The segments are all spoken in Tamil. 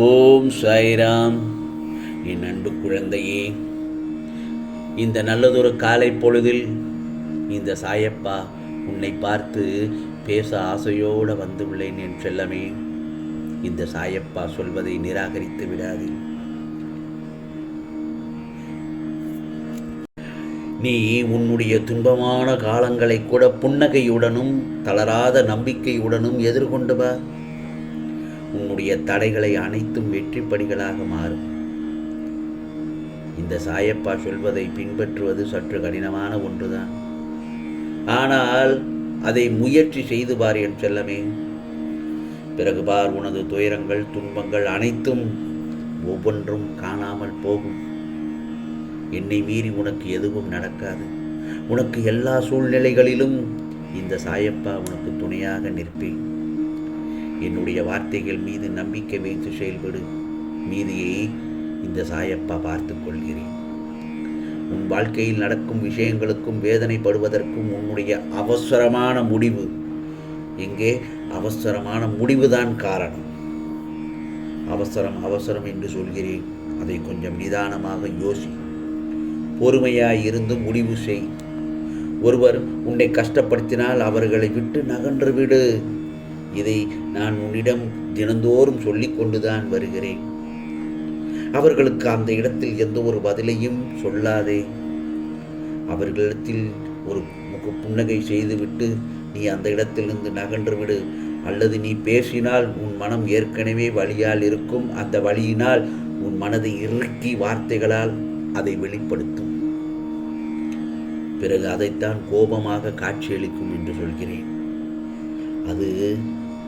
ஓம் சாய்ராம். என் அன்பு குழந்தையே இந்த நல்லதொரு காலை பொழுதில் இந்த சாயப்பா உன்னை பார்த்து பேச ஆசையோடு வந்துள்ளேன் என் செல்லமே. இந்த சாயப்பா சொல்வதை நிராகரித்து விடாது. நீ உன்னுடைய துன்பமான காலங்களை கூட புன்னகையுடனும் தளராத நம்பிக்கையுடனும் எதிர்கொண்டு வா. உன்னுடைய தடைகளை அனைத்தும் வெற்றி படிகளாக மாறும். இந்த சாயப்பா சொல்வதை பின்பற்றுவது சற்று கடினமான ஒன்றுதான். ஆனால் அதை முயற்சி செய்து பார் என் செல்லமே. பிறகு பார் உனது துயரங்கள் துன்பங்கள் அனைத்தும் ஒவ்வொன்றும் காணாமல் போகும். என்னை மீறி உனக்கு எதுவும் நடக்காது. உனக்கு எல்லா சூழ்நிலைகளிலும் இந்த சாயப்பா உனக்கு துணையாக நிற்பேன். என்னுடைய வார்த்தைகள் மீது நம்பிக்கை வைத்து செயல்படு. மீதியை இந்த சாயப்பா பார்த்து கொள்கிறேன். உன் வாழ்க்கையில் நடக்கும் விஷயங்களுக்கும் வேதனைப்படுவதற்கும் உன்னுடைய அவசரமான முடிவு. எங்கே? அவசரமான முடிவுதான் காரணம். அவசரம் அவசரம் என்று சொல்கிறேன். அதை கொஞ்சம் நிதானமாக யோசி. பொறுமையாய் இருந்து முடிவு செய். ஒருவர் உன்னை கஷ்டப்படுத்தினால் அவர்களை விட்டு நகன்று விடு. இதை நான் உன்னிடம் தினந்தோறும் சொல்லிக்கொண்டுதான் வருகிறேன். அவர்களுக்கு அந்த இடத்தில் எந்த ஒரு பதிலையும் சொல்லாதே. அவர்களிடத்தில் ஒரு முக புன்னகை செய்துவிட்டு நீ அந்த இடத்திலிருந்து நகன்று விடு. அல்லது நீ பேசினால் உன் மனம் ஏற்கனவே வழியால் இருக்கும். அந்த வழியினால் உன் மனதை இறுக்கி வார்த்தைகளால் அதை வெளிப்படுத்தும். பிறகு அதைத்தான் கோபமாக காட்சியளிக்கும் என்று சொல்கிறேன். அது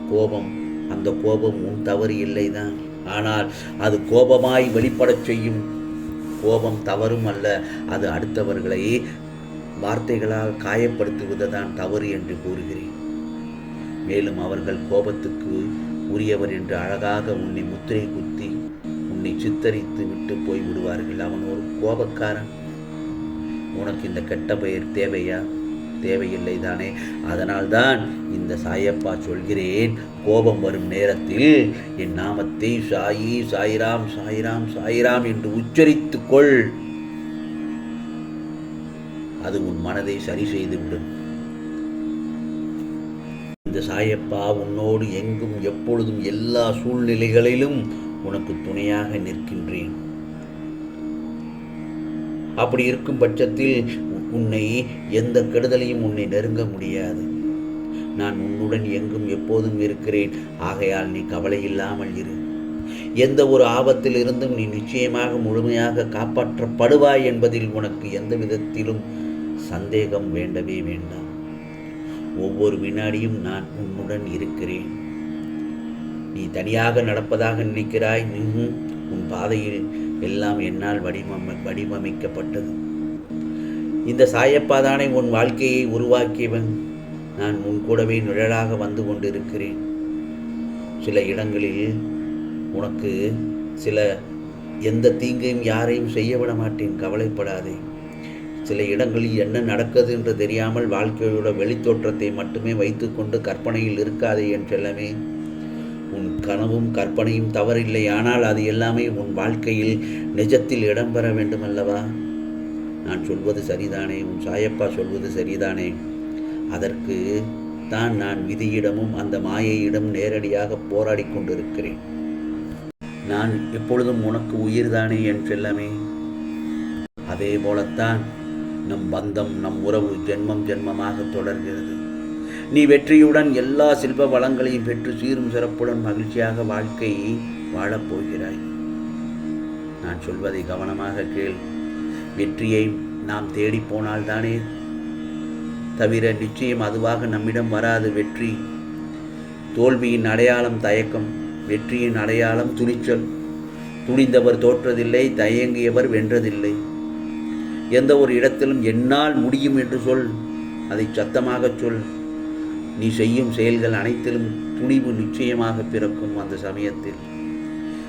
கோபம். அந்த கோபம் உன் தவறு இல்லைதான். ஆனால் அது கோபமாய் வெளிப்படச் செய்யும். கோபம் தவறும் அல்ல அது அடுத்தவர்களை வார்த்தைகளால் காயப்படுத்துவதுதான் தவறு என்று கூறுகிறேன். மேலும் அவர்கள் கோபத்துக்கு உரியவர் என்று அழகாக உன்னை முத்திரை குத்தி உன்னை சித்தரித்து விட்டு போய் விடுவார்கள். அவன் ஒரு கோபக்காரன். உனக்கு இந்த கெட்ட பெயர் தேவையா? தேவையில்லை தானே? அதனால்தான் இந்த சாயப்பா சொல்கிறேன் கோபம் வரும் நேரத்தில் என் நாமத்தை சாயி சாய்ராம் சாய்ராம் சாய்ராம் என்று உச்சரித்துக் கொள். அது உன் மனதை சரி செய்துவிடும். இந்த சாயப்பா உன்னோடு எங்கும் எப்பொழுதும் எல்லா சூழ்நிலைகளிலும் உனக்கு துணையாக நிற்கின்றேன். அப்படி இருக்கும் பட்சத்தில் உன்னை எந்த கெடுதலையும் உன்னை நெருங்க முடியாது. நான் உன்னுடன் எங்கும் எப்போதும் இருக்கிறேன். ஆகையால் நீ கவலை இல்லாமல் இரு. எந்த ஒரு ஆபத்தில் இருந்தும் நீ நிச்சயமாக முழுமையாக காப்பாற்றப்படுவாய் என்பதில் உனக்கு எந்த விதத்திலும் சந்தேகம் வேண்டவே வேண்டாம். ஒவ்வொரு வினாடியும் நான் உன்னுடன் இருக்கிறேன். நீ தனியாக நடப்பதாக நினைக்கிறாய். நீ உன் பாதையில் எல்லாம் என்னால் வடிவம வடிவமைக்கப்பட்டது. இந்த சாயப்பாதானே உன் வாழ்க்கையை உருவாக்கியவன்? நான் உன் கூடவே நிழலாக வந்து கொண்டிருக்கிறேன். சில இடங்களில் உனக்கு சில எந்த தீங்கையும் யாரையும் செய்ய விட மாட்டேன். கவலைப்படாதே. சில இடங்களில் என்ன நடக்குது என்று தெரியாமல் வாழ்க்கையோட வெளித்தோற்றத்தை மட்டுமே வைத்துக்கொண்டு கற்பனையில் இருக்காதே என் செல்லமே. உன் கனவும் கற்பனையும் தவறில்லை. ஆனால் அது எல்லாமே உன் வாழ்க்கையில் நிஜத்தில் இடம்பெற வேண்டுமல்லவா? நான் சொல்வது சரிதானே? உன் சாயப்பா சொல்வது சரிதானே? அதற்கு தான் நான் விதியிடமும் அந்த மாயையிடம் நேரடியாக போராடி கொண்டிருக்கிறேன். நான் எப்பொழுதும் உனக்கு உயிர்தானே என் செல்லமே? அதே போலத்தான் நம் பந்தம் நம் உறவு ஜென்மம் ஜென்மமாக தொடர்கிறது. நீ வெற்றியுடன் எல்லா செல்வ வளங்களையும் பெற்று சீரும் சிறப்புடன் மகிழ்ச்சியாக வாழ்க்கையை வாழப்போகிறாய் நான் சொல்வதை கவனமாக கேள். வெற்றியை நாம் தேடி போனால்தானே? தவிர நிச்சயம் அதுவாக நம்மிடம் வராது வெற்றி. தோல்வியின் அடையாளம் தயக்கம் வெற்றியின் அடையாளம் துணிச்சல். துணிந்தவர் தோற்றதில்லை தயங்கியவர் வென்றதில்லை. எந்த ஒரு இடத்திலும் என்னால் முடியும் என்று சொல் அதை சத்தமாகச் சொல். நீ செய்யும் செயல்கள் அனைத்திலும் துணிவு நிச்சயமாக பிறக்கும் அந்த சமயத்தில்.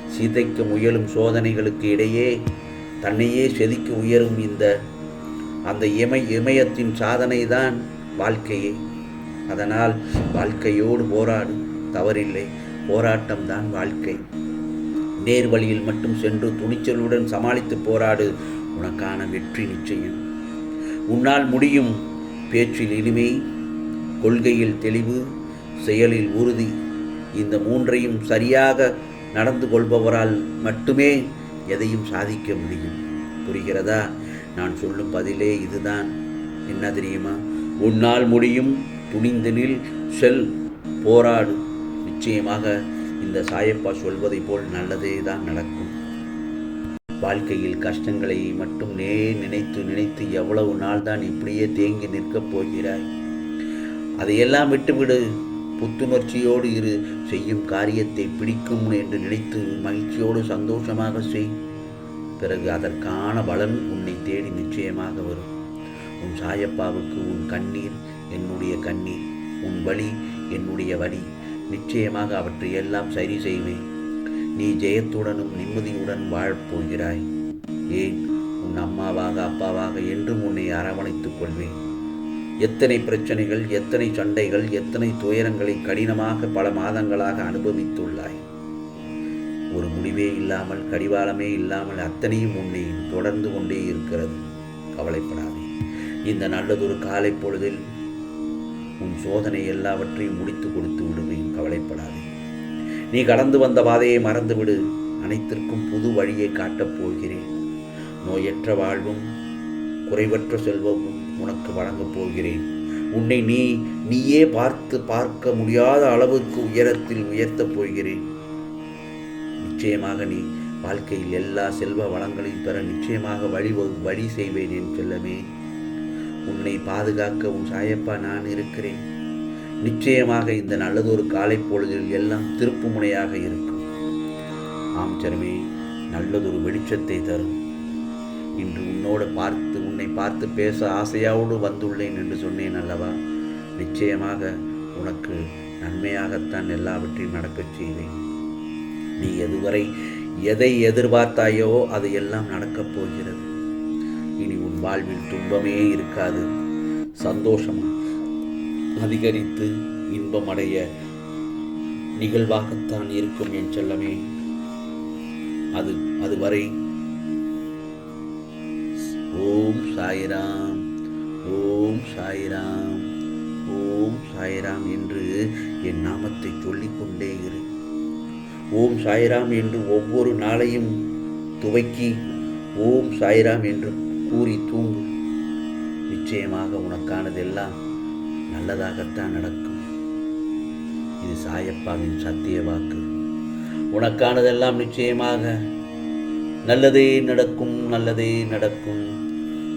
சிதைக்க முயலும் சோதனைகளுக்கு இடையே தன்னையே செதுக்கி உயரும் இந்த அந்த இமய இமயத்தின் சாதனை தான் வாழ்க்கையே. அதனால் வாழ்க்கையோடு போராடு தவறில்லை போராட்டம்தான் வாழ்க்கை. நேர் வழியில் மட்டும் சென்று துணிச்சலுடன் சமாளித்து போராடு உனக்கான வெற்றி நிச்சயம். உன்னால் முடியும் பேச்சில் இனிமை கொள்கையில் தெளிவு செயலில் உறுதி. இந்த மூன்றையும் சரியாக நடந்து கொள்பவரால் மட்டுமே எதையும் சாதிக்க முடியும். புரிகிறதா? நான் சொல்லும் பதிலே இதுதான். என்ன தெரியுமா? உன்னால் முடியும். துணிந்து நில். செல். போராடு. நிச்சயமாக இந்த சாயப்பா சொல்வதைப் போல் நல்லதே தான் நடக்கும். வாழ்க்கையில் கஷ்டங்களை மட்டும் நே நினைத்து நினைத்து எவ்வளவு நாள் தான் இப்படியே தேங்கி நிற்கப் போகிறாய்? அதையெல்லாம் விட்டுவிடு. புத்துணர்ச்சியோடு இரு. செய்யும் காரியத்தை பிடிக்கும் என்று நினைத்து மகிழ்ச்சியோடு சந்தோஷமாக செய். பிறகு அதற்கான பலன் உன்னை தேடி நிச்சயமாக வரும். உன் சாயப்பாவுக்கு உன் கண்ணீர் என்னுடைய கண்ணீர் உன் வழி என்னுடைய வழி நிச்சயமாக அவற்றை எல்லாம் சரி செய்வேன் நீ ஜெயத்துடனும் நிம்மதியுடன் வாழப்போகிறாய் ஏன்? உன் அம்மாவாக அப்பாவாக என்றும் உன்னை அரவணைத்துக் கொள்வேன். எத்தனை பிரச்சனைகள் எத்தனை சண்டைகள் எத்தனை துயரங்களை கடினமாக பல மாதங்களாக அனுபவித்துள்ளாய். ஒரு முடிவே இல்லாமல் கடிவாளமே இல்லாமல் அத்தனையும் உன்னை தொடர்ந்து கொண்டே இருக்கிறது. கவலைப்படாதே. இந்த நல்லதொரு காலை பொழுதில் உன் சோதனை எல்லாவற்றையும் முடித்து கொடுத்து விடுவேன். கவலைப்படாதே. நீ கடந்து வந்த பாதையை மறந்துவிடு. அனைத்திற்கும் புது வழியை காட்டப் போகிறேன். நோயற்ற வாழ்வும் குறைவற்ற செல்வமும் உனக்கு வழங்கப் போகிறேன். உன்னை நீ நீயே பார்த்து பார்க்க முடியாத அளவுக்கு உயரத்தில் உயர்த்தப் போகிறேன். நிச்சயமாக நீ வாழ்க்கையில் எல்லா செல்வ வளங்களையும் பெற நிச்சயமாக வழி வகு- வழி செய்வேன் என் செல்லமே உன்னை பாதுகாக்க உன் சாயப்பா நான் இருக்கிறேன். நிச்சயமாக இந்த நல்லதொரு காலை பொழுதில் எல்லாம் திருப்பு முனையாக இருக்கும். ஆம் சரமே நல்லதொரு வெளிச்சத்தை தரும். இன்று உன்னோடு பார்த்து உன்னை பார்த்து பேச ஆசையாவோடு வந்துள்ளேன் என்று சொன்னேன் அல்லவா? நிச்சயமாக உனக்கு நன்மையாகத்தான் எல்லாவற்றையும் நடக்கச் செய்வேன் நீ எதுவரை எதை எதிர்பார்த்தாயோ அது எல்லாம் நடக்கப் போகிறது. இனி உன் வாழ்வில் துன்பமே இருக்காது. சந்தோஷம் அதிகரித்து இன்பமடைய நிகழ்வாகத்தான் இருக்கும் என் செல்லமே. அது அதுவரை ஓம் சாய்ராம். ஓம் சாய்ராம். ஓம் சாய்ராம் என்று என் நாமத்தை சொல்லிக்கொண்டே இரு. ஓம் சாய்ராம் என்று ஒவ்வொரு நாளையும் துவக்கி ஓம் சாய்ராம் என்று கூறி தூங்கு. நிச்சயமாக உனக்கானதெல்லாம் நல்லதாகத்தான் நடக்கும். இது சாயப்பாவின் சத்திய வாக்கு. உனக்கானதெல்லாம் நிச்சயமாக நல்லதே நடக்கும் நல்லதே நடக்கும்.